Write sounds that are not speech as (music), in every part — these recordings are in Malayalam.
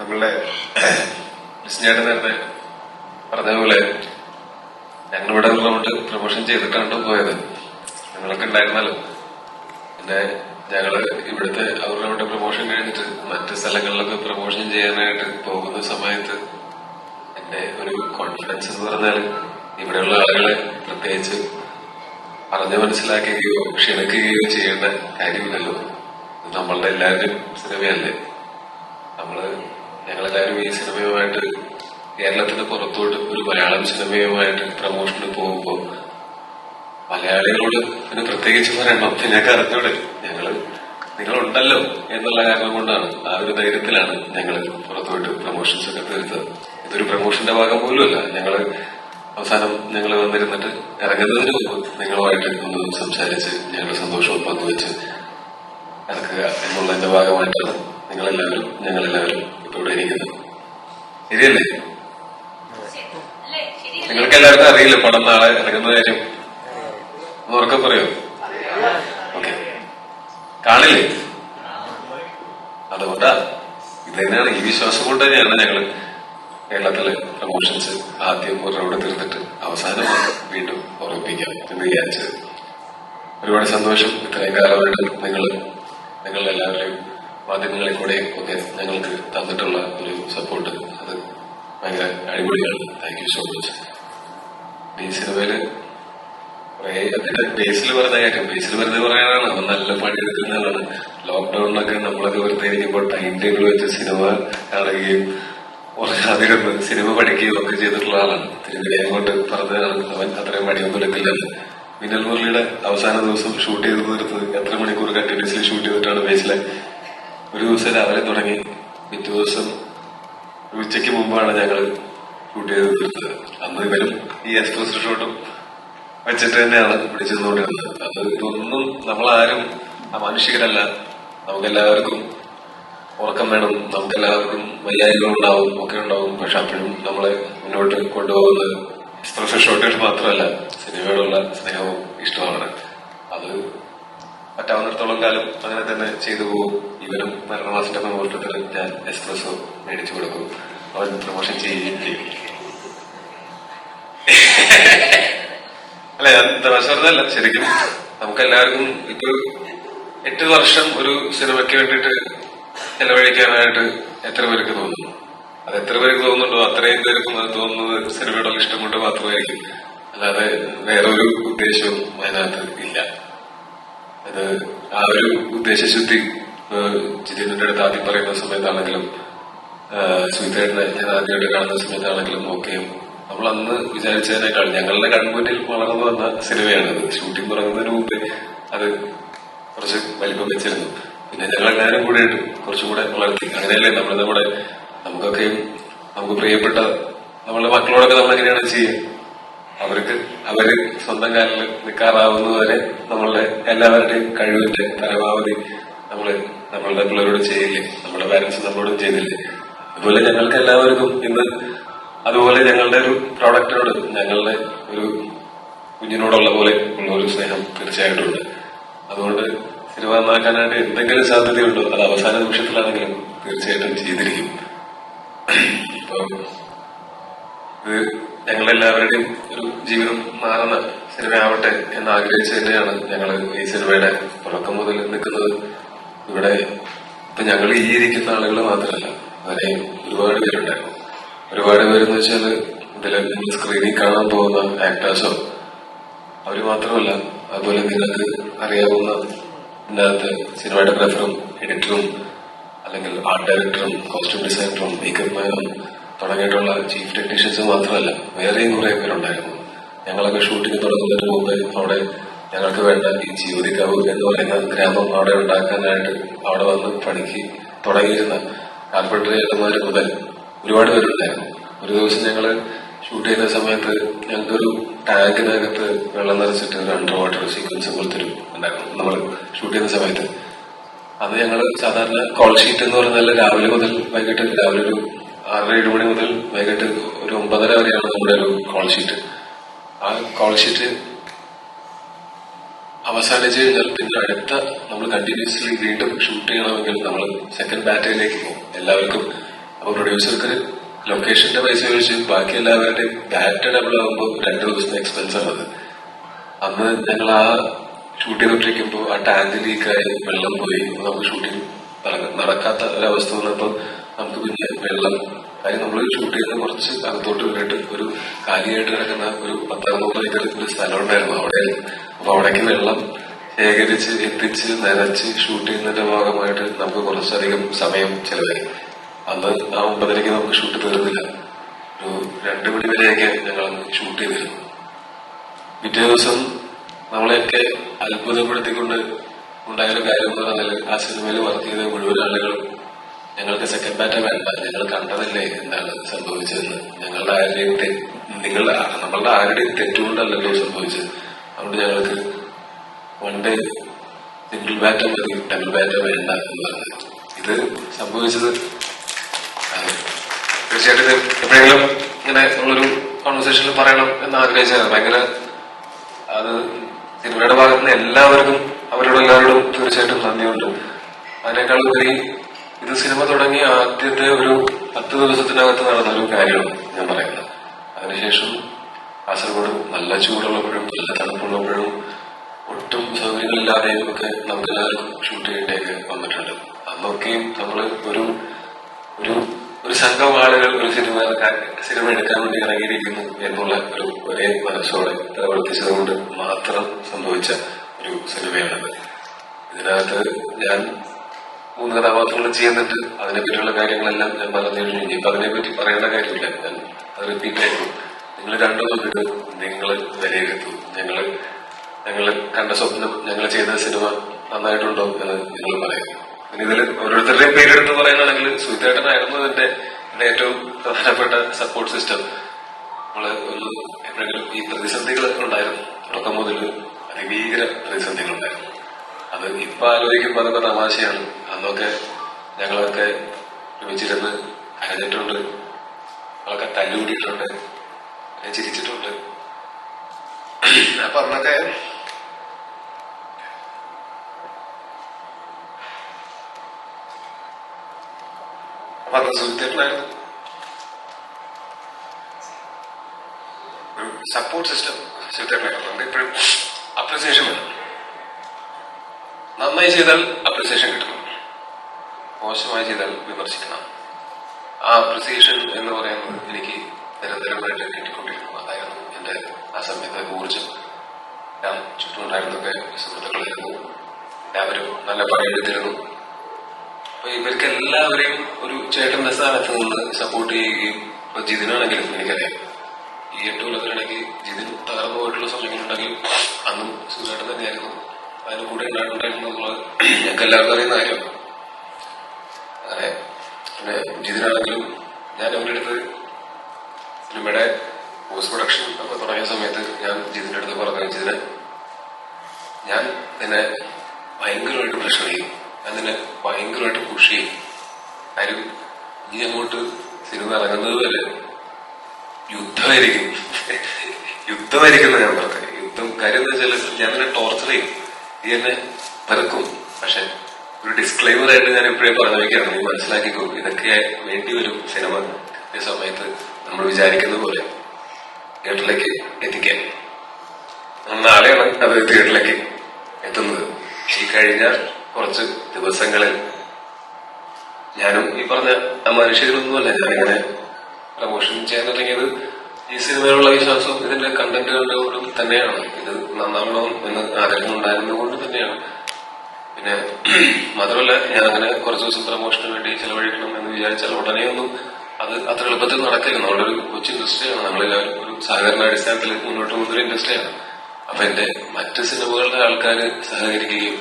നമ്മളുടെ ചേട്ടൻ നേരത്തെ പറഞ്ഞതുപോലെ പോലെ ഞങ്ങളിവിടെ പ്രൊമോഷൻ ചെയ്തിട്ടാണ് പോയത്. ഞങ്ങളൊക്കെ ഉണ്ടായിരുന്നല്ലോ. പിന്നെ ഞങ്ങൾ ഇവിടുത്തെ അവരുടെ അവിടെ പ്രൊമോഷൻ കഴിഞ്ഞിട്ട് മറ്റ് സ്ഥലങ്ങളിലൊക്കെ പ്രൊമോഷൻ ചെയ്യാനായിട്ട് പോകുന്ന സമയത്ത് എന്റെ ഒരു കോൺഫിഡൻസ് എന്ന് പറഞ്ഞാൽ ഇവിടെയുള്ള ആളുകളെ പ്രത്യേകിച്ച് പറഞ്ഞു മനസ്സിലാക്കുകയോ ക്ഷണിക്കുകയോ ചെയ്യേണ്ട കാര്യമില്ലല്ലോ. നമ്മളുടെ എല്ലാവരും സിനിമയല്ലേ. നമ്മൾ ഞങ്ങളെല്ലാവരും ഈ സിനിമയുമായിട്ട് കേരളത്തിന് പുറത്തോട്ട് ഒരു മലയാളം സിനിമയുമായിട്ട് പ്രമോഷന് പോകുമ്പോൾ മലയാളികളോട് പിന്നെ പ്രത്യേകിച്ച് പറയണം ഞങ്ങൾക്ക് അറിഞ്ഞൂടെ ഞങ്ങൾ നിങ്ങളുണ്ടല്ലോ എന്നുള്ള കാരണം കൊണ്ടാണ് ആ ഒരു ധൈര്യത്തിലാണ് ഞങ്ങൾ പുറത്തുപോയിട്ട് പ്രൊമോഷൻസ് ഒക്കെ തീർത്തത്. ഇതൊരു പ്രൊമോഷന്റെ ഭാഗം പോലുമല്ല. ഞങ്ങൾ അവസാനം ഞങ്ങൾ വന്നിരുന്നിട്ട് ഇറങ്ങുന്നതിന് മുമ്പ് നിങ്ങളുമായിട്ട് ഒന്ന് സംസാരിച്ച് ഞങ്ങളുടെ സന്തോഷവും പങ്കുവെച്ച് ഇറക്കുക എന്നുള്ളതിന്റെ ഭാഗമായിട്ടാണ് നിങ്ങളെല്ലാവരും ഞങ്ങളെല്ലാവരും ഇരിക്കുന്നത് ശരിയല്ലേ? നിങ്ങൾക്ക് എല്ലാവർക്കും അറിയില്ല പടം നാളെ ഇറങ്ങുന്ന കാര്യം? ഉറക്കെ പറയോ. ഓക്കെ. കാണില്ലേ? അതുകൊണ്ടാ. ഇത് തന്നെയാണ് ഈ വിശ്വാസം കൊണ്ട് തന്നെയാണ് ഞങ്ങൾ കേരളത്തിലെ പ്രമോഷൻസ് ആദ്യം ഒരു റോഡ് തീർത്തിട്ട് അവസാനം വീണ്ടും ഓർമ്മിപ്പിക്കാം എന്ന് വിചാരിച്ചത്. ഒരുപാട് സന്തോഷം. ഇത്രയും കാലമായിട്ട് നിങ്ങൾ എല്ലാവരുടെയും മാധ്യമങ്ങളിൽ കൂടെ ഒക്കെ ഞങ്ങൾക്ക് തന്നിട്ടുള്ള ഒരു സപ്പോർട്ട് അത് ഭയങ്കര അടിപൊളിയാണ്. താങ്ക് യു സോ മച്ച് ഈ ബേസിൽ വെറുതെ ബേസിൽ വെറുതെ പറയാനാണ് അവൻ നല്ല പണിയെടുക്കുന്നതാണ് ലോക്ക്ഡൌണിലൊക്കെ നമ്മളൊക്കെ വെറുതെ ഇരിക്കുമ്പോൾ ടൈം ടേബിൾ വെച്ച് സിനിമ കാണുകയും അധികം സിനിമ പഠിക്കുകയും ഒക്കെ ചെയ്തിട്ടുള്ള ആളാണ്. തിരുവനന്തപുരം അങ്ങോട്ട് പറഞ്ഞതാണ് അവൻ അത്രയും പണിയൊന്നും എടുക്കില്ലെന്ന് മിന്നൽ മുരളിയുടെ അവസാന ദിവസം ഷൂട്ട് ചെയ്ത് തീർത്തത് എത്ര മണിക്കൂർ കണ്ടിന്യൂസ്ലി ഷൂട്ട് ചെയ്തിട്ടാണ് ബേസിലെ ഒരു ദിവസം രാവിലെ തുടങ്ങി. പിറ്റേ ദിവസം ഉച്ചയ്ക്ക് മുമ്പാണ് ഞങ്ങൾ ഷൂട്ട് ചെയ്ത് തീർത്തത് അന്ന് ഇവരും ഈ എക്സ്പ്രസ് ഷോട്ടും വെച്ചിട്ട് തന്നെയാണ് പിടിച്ചിരുന്നുകൊണ്ടിരുന്നത് അത് ഇതൊന്നും നമ്മളാരും അമാനുഷികരല്ല നമുക്കെല്ലാവർക്കും ഉറക്കം വേണം. നമുക്കെല്ലാവർക്കും വയ്യായ്മകൾ ഉണ്ടാവും ഒക്കെ ഉണ്ടാവും. പക്ഷെ അപ്പോഴും നമ്മളെ മുന്നോട്ട് കൊണ്ടുപോകുന്നത് എക്സ്പ്രസ് ഷോട്ടുകൾ മാത്രമല്ല സിനിമയോടുള്ള സ്നേഹവും ഇഷ്ടമാണ് അത് പറ്റാവുന്നിടത്തോളം കാലം അങ്ങനെ തന്നെ ചെയ്തു പോകും. ഇവനും മരണമാസത്തിന്റെ പ്രമോഷണത്തിൽ ഞാൻ എക്സ്പ്രസോ മേടിച്ചു കൊടുക്കും. അവൻ പ്രമോഷൻ ചെയ്യുകയും ചെയ്യും. അല്ല തമാശ പറഞ്ഞതല്ല ശരിക്കും. നമുക്ക് എല്ലാവർക്കും ഇപ്പൊ എട്ട് വർഷം ഒരു സിനിമയ്ക്ക് വേണ്ടിയിട്ട് ചെലവഴിക്കാനായിട്ട് എത്ര പേർക്ക് തോന്നുന്നു? അത് എത്ര പേർക്ക് തോന്നുന്നുണ്ടോ? അത്രയും പേർക്കും അത് തോന്നുന്നത് സിനിമയോടുള്ള ഇഷ്ടം കൊണ്ട് മാത്രമായിരിക്കും. അല്ലാതെ വേറൊരു ഉദ്ദേശവും അതിനകത്ത് ഇല്ല. അത് ആ ഒരു ഉദ്ദേശശുദ്ധി ജിതിന്റെ അടുത്ത് ആദ്യം പറയുന്ന സമയത്താണെങ്കിലും സുഹിതേട്ടനെ ഞാൻ ആദ്യമായിട്ട് കാണുന്ന സമയത്താണെങ്കിലും ഒക്കെ നമ്മൾ അന്ന് വിചാരിച്ചതിനേക്കാൾ ഞങ്ങളുടെ കൺമുന്നിൽ വളർന്നു വന്ന സിനിമയാണ്. ഷൂട്ടിംഗ് തുടങ്ങുന്നതിന് മുമ്പേ അത് കുറച്ച് വലിപ്പം വെച്ചിരുന്നു. പിന്നെ ഞങ്ങൾ എല്ലാവരും കൂടെ ഇട്ടു കുറച്ചും കൂടെ വളർത്തി. അങ്ങനെയല്ലേ നമ്മൾ നമ്മുടെ നമുക്കൊക്കെ നമുക്ക് പ്രിയപ്പെട്ട നമ്മളുടെ മക്കളോടൊക്കെ നമ്മൾ എങ്ങനെയാണ് ചെയ്യുക? അവർക്ക് അവർ സ്വന്തം കാലിൽ നിൽക്കാറാവുന്നതുവരെ നമ്മളുടെ എല്ലാവരുടെയും കഴിവിന്റെ പരമാവധി നമ്മൾ നമ്മളുടെ പിള്ളേരോട് ചെയ്യില്ലേ? നമ്മുടെ പാരന്റ്സ് നമ്മളോട് ചെയ്തില്ലേ? അതുപോലെ ഞങ്ങൾക്ക് എല്ലാവർക്കും ഇന്ന് അതുപോലെ ഞങ്ങളുടെ ഒരു പ്രോഡക്റ്റിനോട് ഞങ്ങളുടെ ഒരു കുഞ്ഞിനോടുള്ള പോലെ ഉള്ള ഒരു സ്നേഹം തീർച്ചയായിട്ടും ഉണ്ട്. അതുകൊണ്ട് സിനിമ നന്നാക്കാനായിട്ട് എന്തെങ്കിലും സാധ്യതയുണ്ടോ? അത് അവസാന നിമിഷത്തിലാണെങ്കിലും തീർച്ചയായിട്ടും ചെയ്തിരിക്കും. ഇപ്പം ഇത് ഞങ്ങളെല്ലാവരുടെയും ഒരു ജീവിതം മാറുന്ന സിനിമയാവട്ടെ എന്ന് ആഗ്രഹിച്ചു തന്നെയാണ് ഞങ്ങൾ ഈ സിനിമയുടെ തുടക്കം മുതൽ നിൽക്കുന്നത്. ഇവിടെ ഇപ്പൊ ഞങ്ങൾ ഈ ഇരിക്കുന്ന ആളുകൾ മാത്രമല്ല വരെ ഒരുപാട് പേരുണ്ടായിരുന്നു. ഒരുപാട് പേരെന്ന് വെച്ചാൽ ടെലിവിഷൻ സ്ക്രീനിൽ കാണാൻ പോകുന്ന ആക്ടേഴ്സോ അവർ മാത്രമല്ല അതുപോലെ നിങ്ങൾക്ക് അറിയാവുന്ന ഇതിനകത്ത് സിനിമാറ്റോഗ്രാഫറും എഡിറ്ററും അല്ലെങ്കിൽ ആർട്ട് ഡയറക്ടറും കോസ്റ്റ്യൂം ഡിസൈനറും മേക്കപ്പ് മാനും തുടങ്ങിയിട്ടുള്ള ചീഫ് ടെക്നീഷ്യൻസ് മാത്രമല്ല വേറെയും കുറെ പേരുണ്ടായിരുന്നു. ഞങ്ങളൊക്കെ ഷൂട്ടിംഗ് തുടങ്ങുന്നതിന് മുമ്പ് അവിടെ ഞങ്ങൾക്ക് വേണ്ട ഈ ജീവതിക്കാവ് എന്ന് പറയുന്ന ഗ്രാമം അവിടെ ഉണ്ടാക്കാനായിട്ട് അവിടെ വന്ന് പണിക്ക് തുടങ്ങിയിരുന്ന ഏട്ടന്മാര് മുതൽ ഒരുപാട് പേരുണ്ടായിരുന്നു. ഒരു ദിവസം ഞങ്ങൾ ഷൂട്ട് ചെയ്യുന്ന സമയത്ത് ഞങ്ങൾക്കൊരു ടാങ്കിനകത്ത് വെള്ളം നിറച്ചിട്ട് ഒരു അണ്ടർ വാട്ടർ സീക്വൻസ് പോലത്തെ ഒരു ഉണ്ടായിരുന്നു. നമ്മൾ ഷൂട്ട് ചെയ്യുന്ന സമയത്ത്. അത് ഞങ്ങൾ സാധാരണ കോൾ ഷീറ്റ് എന്ന് പറഞ്ഞാൽ രാവിലെ മുതൽ വൈകിട്ട് രാവിലെ ഒരു ആറര ഏഴ് മണി മുതൽ വൈകിട്ട് ഒരു ഒമ്പതര വരെയാണ് നമ്മുടെ ഒരു കോൾ ഷീറ്റ് ആ കോൾ ഷീറ്റ് അവസാനിച്ച് കഴിഞ്ഞാൽ പിന്നെ അടുത്ത നമ്മൾ കണ്ടിന്യൂസ്ലി വീണ്ടും ഷൂട്ട് ചെയ്യണമെങ്കിൽ നമ്മൾ സെക്കൻഡ് ബാറ്ററിയിലേക്ക് പോകും. എല്ലാവർക്കും അപ്പൊ പ്രൊഡ്യൂസർക്ക് ലൊക്കേഷന്റെ പൈസ ഒഴിച്ച് ബാക്കി എല്ലാവരുടെയും ബാറ്റ ഡബിൾ ആകുമ്പോൾ രണ്ട് ദിവസത്തെ എക്സ്പെൻസ് ആണത് അന്ന് ഞങ്ങൾ ആ ഷൂട്ട് ചെയ്തോണ്ടിരിക്കുമ്പോൾ ആ ടാങ്ക് ലീക്കായി വെള്ളം പോയി. നമുക്ക് ഷൂട്ടിംഗ് നടക്കാത്ത ഒരവസ്ഥ വന്നപ്പോൾ നമുക്ക് പിന്നെ വെള്ളം കാര്യം നമ്മൾ ഷൂട്ട് ചെയ്ത് കുറച്ച് അകത്തോട്ട് വീണിട്ട് ഒരു കാലിയായിട്ട് കിടക്കുന്ന ഒരു പത്തറുന്നൂറ് ഏക്കർ ഒരു സ്ഥലം ഉണ്ടായിരുന്നു. അവിടെ അപ്പൊ അവിടേക്ക് വെള്ളം ശേഖരിച്ച് എത്തിച്ച് നനച്ച് ഷൂട്ട് ചെയ്യുന്നതിന്റെ ഭാഗമായിട്ട് നമുക്ക് കുറച്ചധികം സമയം ചെലവായി. അന്ന് ആ ഒമ്പതരയ്ക്ക് നമുക്ക് ഷൂട്ട് തീർന്നില്ല. ഒരു രണ്ടു മണി വരെയൊക്കെ ഞങ്ങൾ ഷൂട്ട് ചെയ്തിരുന്നു. പിറ്റേ ദിവസം നമ്മളെയൊക്കെ അത്ഭുതപ്പെടുത്തിക്കൊണ്ട് ഉണ്ടായൊരു കാര്യം എന്ന് പറഞ്ഞാൽ ആ സിനിമയിൽ വർക്ക് ചെയ്ത മുഴുവൻ ആളുകളും ഞങ്ങൾക്ക് സെക്കൻഡ് ബാറ്റ വേണ്ട. ഞങ്ങൾ കണ്ടതല്ലേ എന്താണ് സംഭവിച്ചതെന്ന്. ഞങ്ങളുടെ ആരുടെയും നിങ്ങളുടെ നമ്മളുടെ ആരുടെയും തെറ്റുകൊണ്ടല്ലല്ലോ സംഭവിച്ചത്. അതുകൊണ്ട് ഞങ്ങൾക്ക് വൺ ഡേ സിംഗിൾ ബാറ്റ മതി ഡബിൾ ബാറ്റ വേണ്ട എന്ന് പറഞ്ഞത് ഇത് സംഭവിച്ചത്. തീർച്ചയായിട്ടും ഇത് എപ്പോഴെങ്കിലും ഇങ്ങനെ നമ്മളൊരു കോൺവെർസേഷനിൽ പറയണം എന്ന് ആഗ്രഹിച്ചാണ് ഭയങ്കര അത് സിനിമയുടെ ഭാഗത്ത് എല്ലാവർക്കും അവരോട് എല്ലാവരോടും തീർച്ചയായിട്ടും നന്ദിയുണ്ട്. അതിനേക്കാൾ ഉപരി ഇത് സിനിമ തുടങ്ങി ആദ്യത്തെ ഒരു പത്ത് ദിവസത്തിനകത്ത് നടന്ന ഒരു കാര്യമാണ് ഞാൻ പറയുന്നത്. അതിനുശേഷം കാസർഗോഡ് നല്ല ചൂടുള്ളപ്പോഴും നല്ല തണുപ്പുള്ളപ്പോഴും ഒട്ടും സൗകര്യങ്ങളില്ലാതെയും ഒക്കെ നമുക്ക് എല്ലാവർക്കും ഷൂട്ട് ചെയ്യേണ്ടിയൊക്കെ വന്നിട്ടുണ്ട്. അന്നൊക്കെയും നമ്മൾ ഒരു ഒരു ഒരു സംഘം ആളുകൾ ഒരു സിനിമ സിനിമ എടുക്കാൻ വേണ്ടി ഇറങ്ങിയിരിക്കുന്നു എന്നുള്ള ഒരു ഒരേ മനസ്സോടെ പ്രവർത്തിച്ചതുകൊണ്ട് മാത്രം സംഭവിച്ച ഒരു സിനിമയാണിത്. ഇതിനകത്ത് ഞാൻ മൂന്ന് കഥാപാത്രങ്ങൾ ചെയ്യുന്നുണ്ട്. അതിനെപ്പറ്റിയുള്ള കാര്യങ്ങളെല്ലാം ഞാൻ പറഞ്ഞു കഴിഞ്ഞു അതിനെപ്പറ്റി പറയേണ്ട കാര്യമില്ല. ഞാൻ അത് റിപ്പീറ്റ് ആയിരുന്നു നിങ്ങൾ രണ്ടു നോക്കിയിട്ട് നിങ്ങൾ വിലയിരുത്തു. ഞങ്ങൾ ഞങ്ങൾ കണ്ട സ്വപ്നം ഞങ്ങൾ ചെയ്ത സിനിമ നന്നായിട്ടുണ്ടോ എന്ന് നിങ്ങൾ പറയും. പിന്നെ ഇതിൽ ഓരോരുത്തരുടെയും പേരെടുത്ത് പറയുകയാണെങ്കിൽ സുഹിതേട്ടനായിരുന്നു എന്റെ ഏറ്റവും പ്രധാനപ്പെട്ട സപ്പോർട്ട് സിസ്റ്റം നമ്മൾ ഒരു എപ്പോഴെങ്കിലും ഈ പ്രതിസന്ധികൾ ഉണ്ടായിരുന്നു. തുടക്കം മുതൽ അതിഭീകര പ്രതിസന്ധികൾ ഉണ്ടായിരുന്നു അത് ഇപ്പൊ ആലോചിക്കുമ്പോൾ അതൊക്കെ തമാശയാണ്. അന്നൊക്കെ ഞങ്ങളൊക്കെ ഒരുമിച്ചിരുന്ന് കരഞ്ഞിട്ടുണ്ട് അതൊക്കെ തല്ലുകൂടിയിട്ടുണ്ട്. ചിരിച്ചിട്ടുണ്ട്. അപ്പൊ അന്ന് സുഹിത്തേട്ടനായിരുന്നു സപ്പോർട്ട് സിസ്റ്റം സുഹൃത്തുക്കളായിരുന്നു. നമുക്ക് ഇപ്പോഴും അപ്രിസിയേഷൻ വേണം നന്നായി ചെയ്താൽ അപ്രിസിയേഷൻ കിട്ടണം മോശമായി ചെയ്താൽ വിമർശിക്കണം. ആ അപ്രിസിയേഷൻ എന്ന് പറയുന്നത് എനിക്ക് നിരന്തരമായിട്ട് കിട്ടിക്കൊണ്ടിരുന്നു അതായിരുന്നു എന്റെ ആ സമയത്തെ ഊർജം ഞാൻ ചുറ്റുമുണ്ടായിരുന്നൊക്കെ സുഹൃത്തുക്കളായിരുന്നു എല്ലാവരും നല്ല പറയുന്നു അപ്പൊ ഇവർക്ക് എല്ലാവരെയും ഒരു ചേട്ടന്റെ സ്ഥാനത്ത് നിന്ന് സപ്പോർട്ട് ചെയ്യുകയും ഇപ്പൊ ജിതിനാണെങ്കിലും എനിക്കറിയാം. ഈ എട്ട് കൊല്ലത്തിനിടയ്ക്ക് ജിതിൻ തകർന്നു പോയിട്ടുള്ള സമയങ്ങളുണ്ടെങ്കിൽ അന്നും സുഖേട്ടൻ തന്നെയായിരുന്നു. അതിന് കൂടെ ഉണ്ടായിട്ടുണ്ടായിരുന്നു നമ്മൾ ഞങ്ങൾക്ക് എല്ലാവർക്കും അറിയുന്ന കാര്യം. അങ്ങനെ പിന്നെ ജിതിനാണെങ്കിലും ഞാൻ അവരുടെ അടുത്ത് സിനിമയുടെ പോസ്റ്റ് പ്രൊഡക്ഷൻ ഒക്കെ തുടങ്ങിയ സമയത്ത് ഞാൻ ജിതിന്റെ അടുത്ത് പറഞ്ഞു ജിതിനെ ഞാൻ നിന്നെ ഭയങ്കരമായിട്ട് പ്രഷർ ചെയ്യും. ഞാൻ നിന്നെ ഭയങ്കരമായിട്ട് പുഷ് ചെയ്യും. കാര്യം നീ അങ്ങോട്ട് സിനിമ ഇറങ്ങുന്നത് വരെ യുദ്ധമായിരിക്കും. യുദ്ധമായിരിക്കും എന്നാ ഞാൻ പറഞ്ഞത്. യുദ്ധം കാര്യം എന്താ വെച്ചാൽ ഞാൻ നിന്നെ ടോർച്ചർ ചെയ്യും. നീ പറക്കും പക്ഷെ ഒരു ഡിസ്ക്ലൈമർ ആയിട്ട് ഞാൻ ഇപ്പോഴേ പറഞ്ഞു വയ്ക്കാറുണ്ട് നീ മനസ്സിലാക്കിക്കോ ഇതൊക്കെ വേണ്ടി വരും സിനിമ. ഈ സമയത്ത് നമ്മൾ വിചാരിക്കുന്ന പോലെ തിയേറ്ററിലേക്ക് എത്തിക്കാൻ. നാളെയാണ് അത് തിയേറ്ററിലേക്ക് എത്തുന്നത്. ഈ കഴിഞ്ഞ കുറച്ച് ദിവസങ്ങളിൽ ഞാനും ഈ പറഞ്ഞ ആ മനുഷ്യരൊന്നുമല്ല ഞാനിങ്ങനെ പ്രമോഷൻ ചെയ്യാൻ തുടങ്ങിയത് ഈ സിനിമയിലുള്ള വിശ്വാസവും ഇതിന്റെ കണ്ടന്റുകളുടെ തന്നെയാണ്. ഇത് നന്നാവണം എന്ന് ആഗ്രഹം ഉണ്ടായിരുന്നത് കൊണ്ട് തന്നെയാണ്. പിന്നെ മാത്രമല്ല ഞാൻ അങ്ങനെ കുറച്ച് ദിവസം പ്രമോഷന് വേണ്ടി ചെലവഴിക്കണം എന്ന് വിചാരിച്ചാൽ ഉടനെ ഒന്നും അത് അത്ര എളുപ്പത്തിൽ നടക്കില്ല. ഒരു കൊച്ചു ഇൻഡസ്ട്രിയാണ്. നമ്മളെല്ലാവരും ഒരു സഹകരണ അടിസ്ഥാനത്തിൽ മുന്നോട്ട് പോകുന്നൊരു ഇൻഡസ്ട്രിയാണ്. അപ്പൊ എന്റെ മറ്റ് സിനിമകളുടെ ആൾക്കാർ സഹകരിക്കുകയും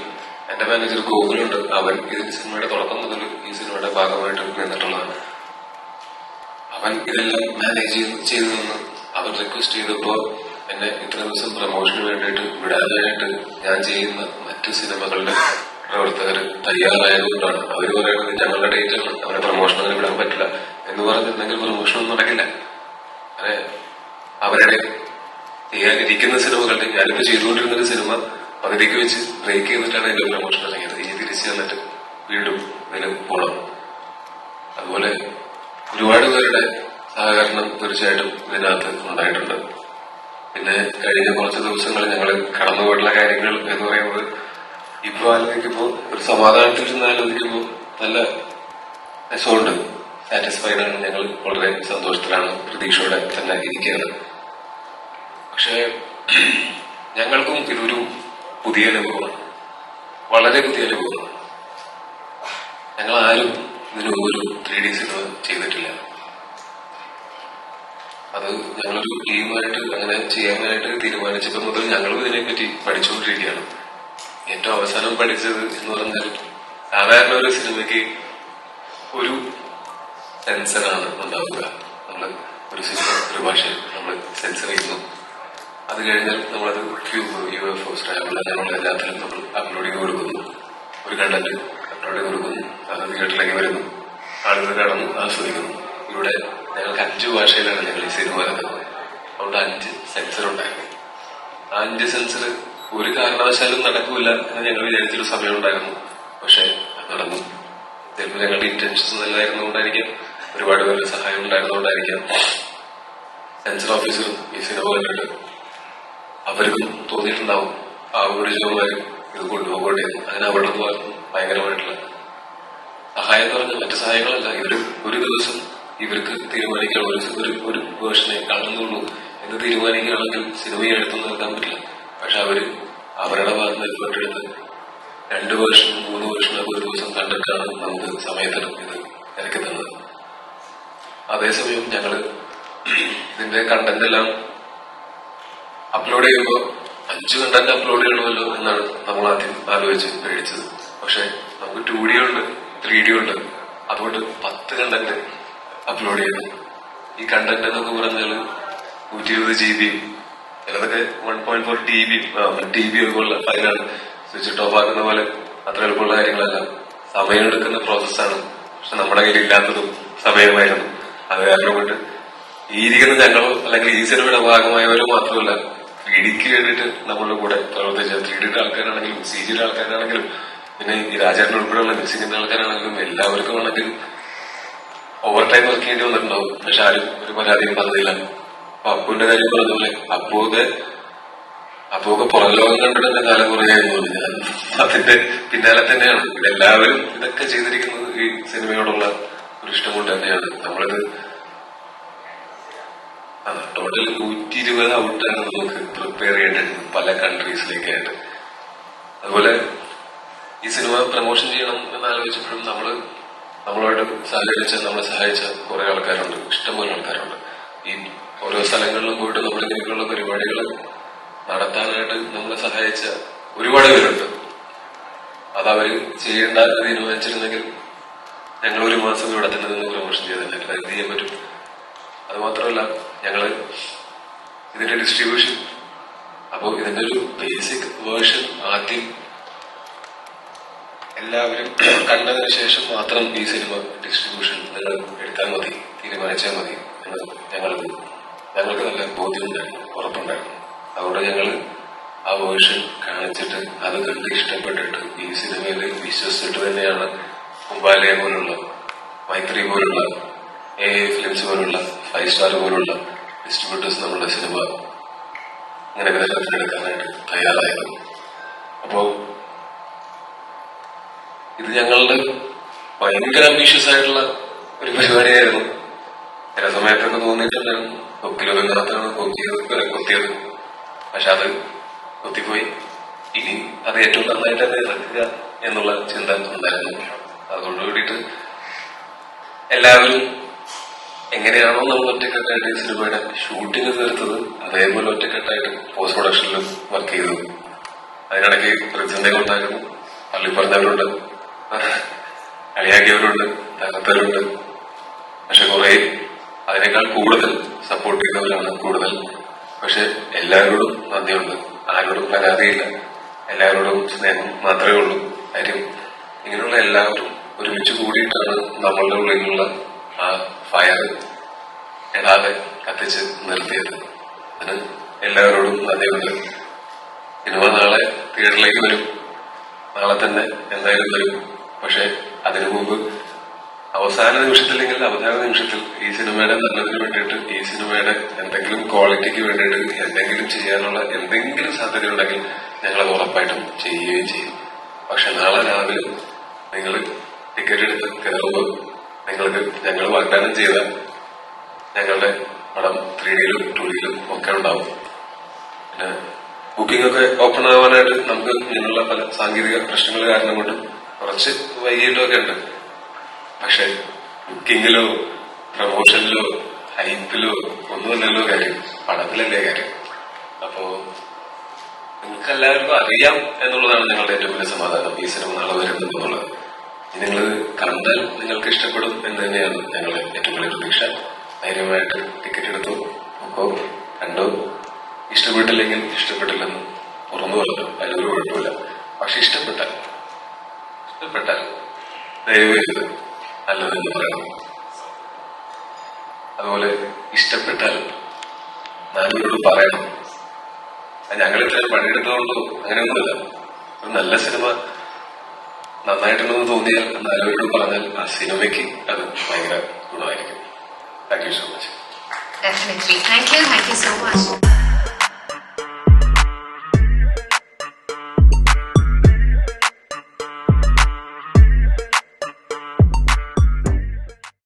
എന്റെ മാനേജർ ഗോകുലുണ്ട്. അവൻ ഇതിന്റെ സിനിമയുടെ തുടക്കം മുതൽ ഈ സിനിമയുടെ ഭാഗമായിട്ട് നിന്നിട്ടുള്ളതാണ്. അവൻ ഇതെല്ലാം മാനേജ് ചെയ്ത് ചെയ്തു തന്നു അവൻ റിക്വസ്റ്റ് ചെയ്തപ്പോ എന്നെ ഇത്ര ദിവസം പ്രമോഷന് വേണ്ടിയിട്ട് വിടാനായിട്ട് ഞാൻ ചെയ്യുന്ന മറ്റു സിനിമകളുടെ പ്രവർത്തകർ തയ്യാറായതുകൊണ്ടാണ്. അവർ പറയുന്നത് ഞങ്ങളുടെ ഡേറ്റ് ആണ്. അവരെ പ്രമോഷൻ അങ്ങനെ വിടാൻ പറ്റില്ല. എന്ന് പറഞ്ഞിട്ടുണ്ടെങ്കിൽ പ്രമോഷൻ ഒന്നും നടക്കില്ല. അങ്ങനെ അവരുടെ ചെയ്യാനിരിക്കുന്ന സിനിമകളുടെ ഞാനിപ്പോ ചെയ്തുകൊണ്ടിരുന്ന ഒരു സിനിമ പകുതിക്ക് വെച്ച് ബ്രേക്ക് ചെയ്തിട്ടാണ് എന്റെ പ്രൊമോഷൻ ഇറങ്ങിയത്. ഇനി തിരിച്ചു വന്നിട്ട് വീണ്ടും ഇതിന് പോണം. അതുപോലെ ഒരുപാട് പേരുടെ സഹകരണം തീർച്ചയായിട്ടും ഇതിനകത്ത് ഉണ്ടായിട്ടുണ്ട്. പിന്നെ കഴിഞ്ഞ കുറച്ച് ദിവസങ്ങൾ ഞങ്ങൾ കടന്നുപോയിട്ടുള്ള കാര്യങ്ങൾ എന്ന് പറയുന്നത് ഇപ്പൊ ആലോചിക്കുമ്പോൾ ഒരു സമാധാനത്തിൽ നിന്ന് ആലോചിക്കുമ്പോൾ നല്ല രസമുണ്ട്. സാറ്റിസ്ഫൈഡ് ആണ്. ഞങ്ങൾ വളരെ സന്തോഷത്തിലാണ്. പ്രതീക്ഷയോടെ തന്നെ ഇരിക്കുന്നത്. പക്ഷേ ഞങ്ങൾക്കും ഇതൊരു പുതിയ അനുഭവമാണ്. വളരെ പുതിയ അനുഭവമാണ്. ഞങ്ങൾ ആരും ഇതിനു ഒരു ത്രീ ഡി സിനിമ ചെയ്തിട്ടില്ല. അത് ഞങ്ങളൊരു ടീമായിട്ട് അങ്ങനെ ചെയ്യാനായിട്ട് തീരുമാനിച്ചപ്പോൾ മുതൽ ഞങ്ങളും ഇതിനെപ്പറ്റി പഠിച്ചുകൊണ്ടിരിക്കുകയാണ്. ഏറ്റവും അവസാനം പഠിച്ചത് എന്ന് പറഞ്ഞാൽ സാധാരണ ഒരു സിനിമയ്ക്ക് ഒരു സെൻസറാണ് ഉണ്ടാവുക. നമ്മൾ ഒരു സിനിമ ഒരു ഭാഷ നമ്മൾ സെൻസർ ചെയ്യുന്നു. അത് കഴിഞ്ഞാൽ നമ്മളത് cube U F O stable അങ്ങനെയുള്ള എല്ലാത്തിലും നമ്മൾ അപ്ലോഡ് ചെയ്ത് കൊടുക്കുന്നു. ഒരു കണ്ടന്റ് അപ്ലോഡ് ചെയ്ത് കൊടുക്കുന്നു. അത് തിയേറ്ററിലേക്ക് വരുന്നു. ആളുകൾ കടന്നു ആസ്വദിക്കുന്നു. ഇവിടെ ഞങ്ങൾക്ക് അഞ്ചു ഭാഷയിലാണ് ഞങ്ങൾ ഈ സിനിമ വരുന്നത് അതുകൊണ്ട് അഞ്ച് സെൻസർ ഉണ്ടായിരുന്നു. ആ അഞ്ച് സെൻസർ ഒരു കാരണവശാലും നടക്കൂല എന്ന് ഞങ്ങൾ വിചാരിച്ചൊരു സമയം ഉണ്ടായിരുന്നു. പക്ഷെ നടന്നു. ചിലപ്പോൾ ഞങ്ങളുടെ ഇന്റൻഷൻസ് നല്ലതായിരുന്നുകൊണ്ടായിരിക്കാം ഒരുപാട് പേരുടെ സഹായം ഉണ്ടായിരുന്നുകൊണ്ടായിരിക്കാം സെൻസർ ഓഫീസറും ഈ സിനിമ കണ്ടിട്ട് അവർക്കും തോന്നിയിട്ടുണ്ടാവും ആ ഒരു ജോമാരും ഇത് കൊണ്ടുപോകേണ്ടത്. അങ്ങനെ അവിടെ നിന്ന് ഭയങ്കരമായിട്ടുള്ള സഹായം എന്ന് പറഞ്ഞാൽ മറ്റു സഹായങ്ങളല്ല. ഇവർ ഒരു ദിവസം ഇവർക്ക് തീരുമാനിക്കാൻ ഒരു ഒരു ഒരു വേർഷനെ കാണുന്നുള്ളൂ എന്ന് തീരുമാനിക്കുകയാണെങ്കിൽ സിനിമയെ എടുത്തു നിൽക്കാൻ പറ്റില്ല. പക്ഷെ അവർ അവരുടെ ഭാഗത്ത് എഫേർട്ടെടുത്ത് രണ്ട് വേർഷൻ മൂന്ന് വേർഷനൊക്കെ ഒരു ദിവസം കണ്ടിട്ടാണ് നമുക്ക് സമയത്തിന് ഇത് ഇറക്കി തന്നത്. അതേസമയം ഞങ്ങൾ ഇതിന്റെ കണ്ടന്റ് എല്ലാം അപ്ലോഡ് ചെയ്യുമ്പോൾ അഞ്ച് കണ്ടന്റ് അപ്ലോഡ് ചെയ്യണമല്ലോ എന്നാണ് നമ്മൾ ആദ്യം ആലോചിച്ച് മേടിച്ചത്. പക്ഷെ നമുക്ക് ടു ഡി ഉണ്ട്. ത്രീ ഡി ഉണ്ട്. അതുകൊണ്ട് പത്ത് കണ്ടന്റ് അപ്ലോഡ് ചെയ്തു. ഈ കണ്ടന്റ് എന്നൊക്കെ പറഞ്ഞാൽ നൂറ്റി ഇരുപത് ജി ബിയും ചിലതൊക്കെ one point four T B T B ഒക്കെയുള്ള ഫയലാണ്. സ്വിച്ച് ഓഫ് ആക്കുന്ന പോലെ അത്ര എളുപ്പമുള്ള കാര്യങ്ങളല്ല. സമയമെടുക്കുന്ന പ്രോസസ്സാണ് പക്ഷെ നമ്മുടെ കയ്യിൽ ഇല്ലാത്തതും സമയമായിരുന്നു. അത് കാരണം കൊണ്ട് ഈ ഇരിക്കുന്ന ഞങ്ങളോ അല്ലെങ്കിൽ ഈ സിനിമയുടെ ഭാഗമായവരോ മാത്രമല്ല ത്രീ ഡിക്ക് വേണ്ടിയിട്ട് നമ്മളുടെ കൂടെ പ്രവർത്തിച്ച ത്രീ ഡിയുടെ ആൾക്കാരാണെങ്കിലും സി ജിയുടെ ആൾക്കാരാണെങ്കിലും പിന്നെ ഈ രാജാറിന്റെ ഉൾപ്പെടെയുള്ള മിക്സിങ്ങിന്റെ ആൾക്കാരാണെങ്കിലും എല്ലാവർക്കും ആണെങ്കിൽ ഓവർ ടൈം വർക്ക് ചെയ്യേണ്ടി വന്നിട്ടുണ്ടാവും. പക്ഷെ ആരും ഒരു പരാതിയും പറഞ്ഞില്ല. അപ്പൊ അപ്പുവിന്റെ കാര്യം പറഞ്ഞ പോലെ അപ്പുവൊക്കെ അപ്പുവൊക്കെ പുറം ലോകം കണ്ടിട്ട് കാലം കുറയായിരുന്നു ഞാൻ അതിന്റെ പിന്നാലെ തന്നെയാണ്. എല്ലാവരും ഇതൊക്കെ ചെയ്തിരിക്കുന്നത് ഈ സിനിമയോടുള്ള ഒരു ഇഷ്ടം കൊണ്ട് തന്നെയാണ്. നമ്മളിത് ടോട്ടൽ നൂറ്റി ഇരുപത് ഔട്ടാണ് നമുക്ക് പ്രിപ്പയർ ചെയ്യേണ്ടത് പല കൺട്രീസിലേക്കായിട്ട് പ്രൊമോഷൻ ചെയ്യണം എന്ന് ആലോചിച്ചപ്പോഴും നമ്മൾ നമ്മളോട് സഹകരിച്ച നമ്മളെ സഹായിച്ച കുറെ ആൾക്കാരുണ്ട് ഇഷ്ടംപോലെ ആൾക്കാരുണ്ട്. ഈ ഓരോ സ്ഥലങ്ങളിലും പോയിട്ട് നമ്മൾ ഇങ്ങനെയൊക്കെയുള്ള പരിപാടികൾ നടത്താനായിട്ട് നമ്മളെ സഹായിച്ച ഒരുപാട് പേരുണ്ട്. അതവര് ചെയ്യേണ്ട തീരുമാനിച്ചിരുന്നെങ്കിൽ ഞങ്ങൾ ഒരു മാസം ഇവിടെ തന്നെ നിന്ന് പ്രമോഷൻ ചെയ്തിട്ടില്ല ഇത് ചെയ്യാൻ പറ്റും. അത് മാത്രമല്ല ഞങ്ങൾ ഇതിന്റെ ഡിസ്ട്രിബ്യൂഷൻ അപ്പോൾ ഇതിന്റെ ഒരു ബേസിക് വേർഷൻ ആദ്യം എല്ലാവരും (clears throat) കണ്ടതിന് ശേഷം മാത്രം ഈ സിനിമ ഡിസ്ട്രിബ്യൂഷൻ നിങ്ങൾ എടുത്താൽ മതി തീരുമാനിച്ചാൽ മതി എന്ന് ഞങ്ങൾക്ക് ഞങ്ങൾക്ക് നല്ല ബോധ്യമുണ്ടായിരുന്നു ഉറപ്പുണ്ടായിരുന്നു. അതുകൊണ്ട് ഞങ്ങൾ ആ വേർഷൻ കാണിച്ചിട്ട് അത് കണ്ട് ഇഷ്ടപ്പെട്ടിട്ട് ഈ സിനിമയിൽ വിശ്വസിച്ചിട്ട് തന്നെയാണ് കുംബാലയ പോലുള്ള മൈത്രി പോലുള്ള എ ഫിലിംസ് പോലുള്ള ഫൈവ് സ്റ്റാർ പോലുള്ള ഡിസ്ട്രിബ്യൂട്ടേഴ്സ് നമ്മുടെ സിനിമ ഇങ്ങനെ വിതരണത്തിനെടുക്കാനായിട്ട് തയ്യാറായത് അപ്പോ ഇത് ഞങ്ങളുടെ ഭയങ്കര അംബീഷ്യസ് ആയിട്ടുള്ള ഒരു പരിപാടിയായിരുന്നു. ചില സമയത്തൊക്കെ തോന്നിയിട്ടുണ്ടായിരുന്നു. കൊക്കിലൊക്കെ മാത്രമാണ് കൊക്കിയത് കൊത്തിയത്. പക്ഷെ അത് കൊത്തിപ്പോയി. ഇനി അത് ഏറ്റവും നന്നായിട്ട് തന്നെ എന്നുള്ള ചിന്ത ഉണ്ടായിരുന്നു. അതുകൊണ്ട് കൂടിയിട്ട് എല്ലാവരും എങ്ങനെയാണോ നമ്മൾ ഒറ്റക്കെട്ടായിട്ട് സിനിമയുടെ ഷൂട്ടിംഗ് തീർത്തത് അതേപോലെ ഒറ്റക്കെട്ടായിട്ട് പോസ്റ്റ് പ്രൊഡക്ഷനിലും വർക്ക് ചെയ്തു. അതിനിടയ്ക്ക് പ്രതിസന്ധികൾ ഉണ്ടായിരുന്നു പള്ളി പറഞ്ഞവരുണ്ട് കളിയാക്കിയവരുണ്ട് തകർത്തവരുണ്ട്. പക്ഷെ കുറെ അതിനേക്കാൾ കൂടുതൽ സപ്പോർട്ട് ചെയ്യുന്നവരാണ് കൂടുതൽ. പക്ഷെ എല്ലാവരോടും നന്ദിയുണ്ട്. ആരോടും പരാതിയില്ല. എല്ലാവരോടും സ്നേഹം മാത്രമേ ഉള്ളൂ. കാര്യം ഇങ്ങനെയുള്ള എല്ലാവരും ഒരുമിച്ച് കൂടിയിട്ടാണ് നമ്മളുടെ ഉള്ളിലുള്ള ആ ഫയർ ഇടാതെ കത്തിച്ച് നിർത്തിയത്. അതിന് എല്ലാവരോടും നന്ദിയുണ്ട്. സിനിമ നാളെ തിയേറ്ററിലേക്ക് വരും. നാളെ തന്നെ എന്തായാലും വരും. പക്ഷെ അതിനു മുമ്പ് അവസാന നിമിഷത്തില്ലെങ്കിൽ അവസാന നിമിഷത്തിൽ ഈ സിനിമയുടെ നല്ലതിന് വേണ്ടിയിട്ട് ഈ സിനിമയുടെ എന്തെങ്കിലും ക്വാളിറ്റിക്ക് വേണ്ടിയിട്ട് എന്തെങ്കിലും ചെയ്യാനുള്ള എന്തെങ്കിലും സാധ്യത ഉണ്ടെങ്കിൽ ഞങ്ങൾ അത് ഉറപ്പായിട്ടും ചെയ്യുകയും ചെയ്യും. പക്ഷെ നാളെ രാവിലെ നിങ്ങൾ ടിക്കറ്റ് എടുത്ത് കയറുമ്പോൾ നിങ്ങൾക്ക് ഞങ്ങൾ വാഗ്ദാനം ചെയ്ത ഞങ്ങളുടെ പടം ത്രീ ഡിയിലും ടു ഡിയിലും ഒക്കെ ഉണ്ടാവും. ബുക്കിംഗ് ഒക്കെ ഓപ്പൺ ആവാനായിട്ട് നമുക്ക് ഇങ്ങനെയുള്ള പല സാങ്കേതിക പ്രശ്നങ്ങൾ കാരണം കൊണ്ട് കുറച്ച് വൈകിട്ടൊക്കെ ഉണ്ട്. പക്ഷെ ബുക്കിങ്ങിലോ പ്രൊമോഷനിലോ ഹൈപ്പിലോ ഒന്നുമല്ലല്ലോ കാര്യം. പണത്തിലല്ലേ കാര്യം. അപ്പോ നിങ്ങൾക്ക് എല്ലാവർക്കും അറിയാം എന്നുള്ളതാണ് നിങ്ങളുടെ ഏറ്റവും വലിയ സമാധാനം. ഈ സിനിമ നാളെ വരുന്നത് എന്നുള്ളത്. നിങ്ങൾ കണ്ടാൽ നിങ്ങൾക്ക് ഇഷ്ടപ്പെടും എന്ന് തന്നെയാണ് ഞങ്ങളുടെ ഏറ്റവും വലിയ പ്രതീക്ഷ. ധൈര്യമായിട്ട് ടിക്കറ്റ് എടുത്തു നോക്കോ കണ്ടു. ഇഷ്ടപ്പെട്ടില്ലെങ്കിൽ ഇഷ്ടപ്പെട്ടില്ലെന്ന് തുറന്നു പറഞ്ഞു അതിലൊരു കുഴപ്പമില്ല. പക്ഷെ ഇഷ്ടപ്പെട്ടാൽ ഇഷ്ടപ്പെട്ടാൽ ദയവേത് നല്ലതെന്ന് പറയണം അതുപോലെ ഇഷ്ടപ്പെട്ടാൽ നാലുപേരോട് പറയണം ഞങ്ങൾ ഇത്ര പണിയെടുത്തതുകൊണ്ടോ അങ്ങനെയൊന്നുമില്ല ഒരു നല്ല സിനിമ നന്നായിട്ടുണ്ടെന്ന് തോന്നിയാൽ നല്ലവരോട് പറഞ്ഞാൽ ആ സിനിമയ്ക്ക് അത് ഭയങ്കര ഗുണമായിരിക്കും thank you so much Definitely. Thank you. Thank you so much.